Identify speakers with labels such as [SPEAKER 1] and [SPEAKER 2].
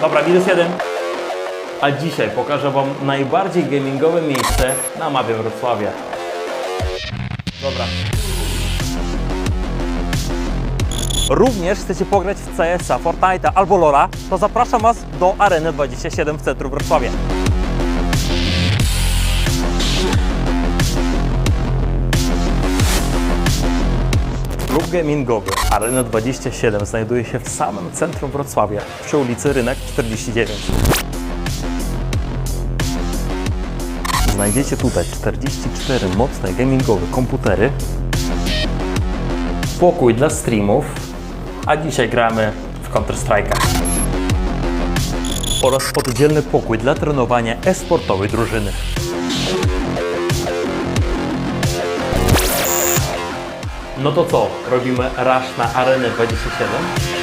[SPEAKER 1] Dobra, minus jeden. A dzisiaj pokażę Wam najbardziej gamingowe miejsce na mapie Wrocławia. Dobra. Również chcecie pograć w CS-a, Fortnite'a albo LoL'a, to zapraszam Was do Areny 27 w centrum Wrocławia. Gamingowy Arena 27 znajduje się w samym centrum Wrocławia, przy ulicy Rynek 49. Znajdziecie tutaj 44 mocne gamingowe komputery, pokój dla streamów, a dzisiaj gramy w Counter-Strike'a. Oraz oddzielny pokój dla trenowania e-sportowej drużyny. No to co? Robimy rush na Arenę 27?